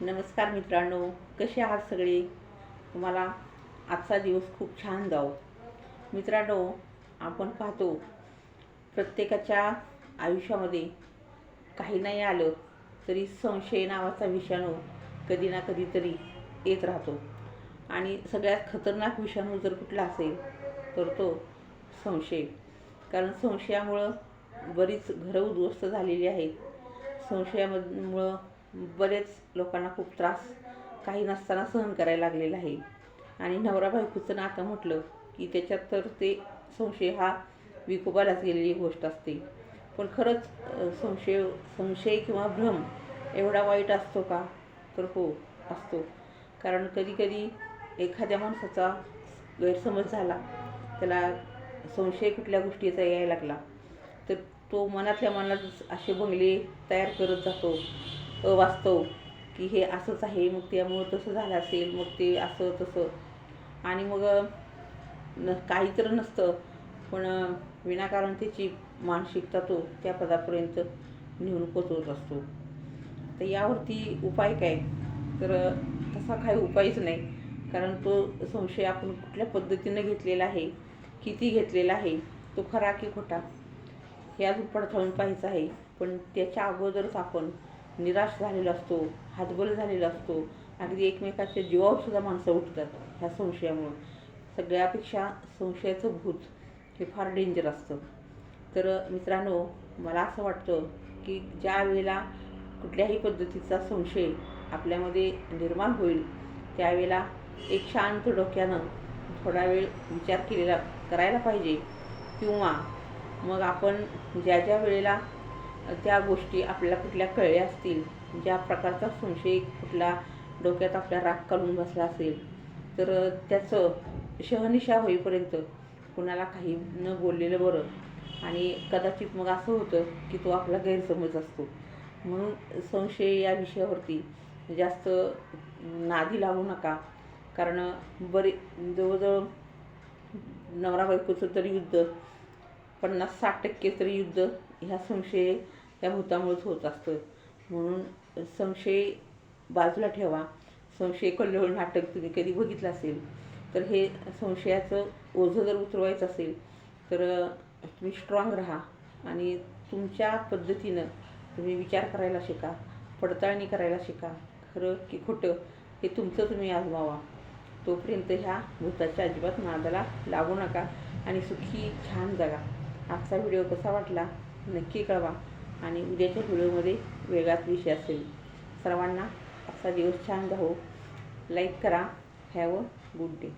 नमस्कार मित्रांनो कसे आहात सगळे? तुम्हाला आजचा दिवस खूप छान जाओ मित्रांनो आपण पाहतो प्रत्येकाच्या आयुष्यामध्ये काही नाही आलं तरी संशय नावाचा विषाणू कधी ना कधीतरी येत राहतो. आणि सगळ्यात खतरनाक विषाणू जर कुठला असेल तर तो संशय. कारण संशयामुळं बरीच घरं उद्ध्वस्त झालेली आहेत. संशयामुळं बरेच लोकांना खूप त्रास काही नसताना सहन करायला लागलेला आहे. आणि नवरा बायकोचं नातं म्हटलं की त्याच्यात तर ते संशय हा विकोपालाच गेलेली गोष्ट असते. पण खरंच संशय संशय किंवा भ्रम एवढा वाईट असतो का? तर हो असतो. कारण कधीकधी एखाद्या माणसाचा गैरसमज झाला त्याला संशय कुठल्या गोष्टीचा यायला लागला तर तो मनातल्या मनात असे बंगले तयार करत जातो. अवास्तव की हे असंच आहे मग त्यामुळं तसं झालं असेल मग ते असं तसं. आणि मग न काही तर नसतं. पण विनाकारण त्याची मानसिकता तो त्या पदापर्यंत नेऊन पोचवत असतो. तर यावरती उपाय काय? तर तसा काही उपायच नाही. कारण तो संशय आपण कुठल्या पद्धतीनं घेतलेला आहे? किती घेतलेला आहे? तो खरा की खोटा? हे अजून पडताळून पाहायचं आहे. पण त्याच्या अगोदरच आपण निराश झालेला असतो हातबल झालेला असतो. अगदी एकमेकाच्या जीवावरसुद्धा माणसं उठतात ह्या संशयामुळं. सगळ्यापेक्षा संशयाचं भूत हे फार डेंजर असतं. तर मित्रांनो मला असं वाटतं की ज्या वेळेला कुठल्याही पद्धतीचा संशय आपल्यामध्ये निर्माण होईल त्यावेळेला एक शांत डोक्यानं थोडा वेळ विचार केलेला करायला पाहिजे. किंवा मग आपण ज्या ज्या वेळेला त्या गोष्टी आपल्याला कुठल्या कळल्या असतील ज्या प्रकारचा संशय कुठला डोक्यात आपल्या राग काढून बसला असेल तर त्याचं शहनिशा होईपर्यंत कुणाला काही न बोललेलं बरं. आणि कदाचित मग असं होतं की तो आपला गैरसमज असतो. म्हणून संशय या विषयावरती जास्त नादी लागू नका. कारण बरे जवळजवळ नवरा बायकोचं तरी युद्ध पन्नास साठ टक्के तरी युद्ध ह्या संशय त्या भूतामुळेच होत असतं. म्हणून संशय बाजूला ठेवा. संशय कल्लोळ नाटक तुम्ही कधी बघितलं असेल तर हे संशयाचं ओझं जर उतरवायचं असेल तर तुम्ही स्ट्रॉंग राहा आणि तुमच्या पद्धतीनं तुम्ही विचार करायला शिका पडताळणी करायला शिका. खरं की खोटं हे तुमचं तुम्ही आजमावा. तोपर्यंत ह्या भूताच्या अजिबात नादाला लागू नका आणि सुखी छान जगा. आजचा व्हिडिओ कसा वाटला नक्की कळवा. आणि उद्याच्या व्हिडिओमध्ये वेगळाच विषय असेल. सर्वांना आजचा दिवस छान जाहो लाईक करा. Have a good day.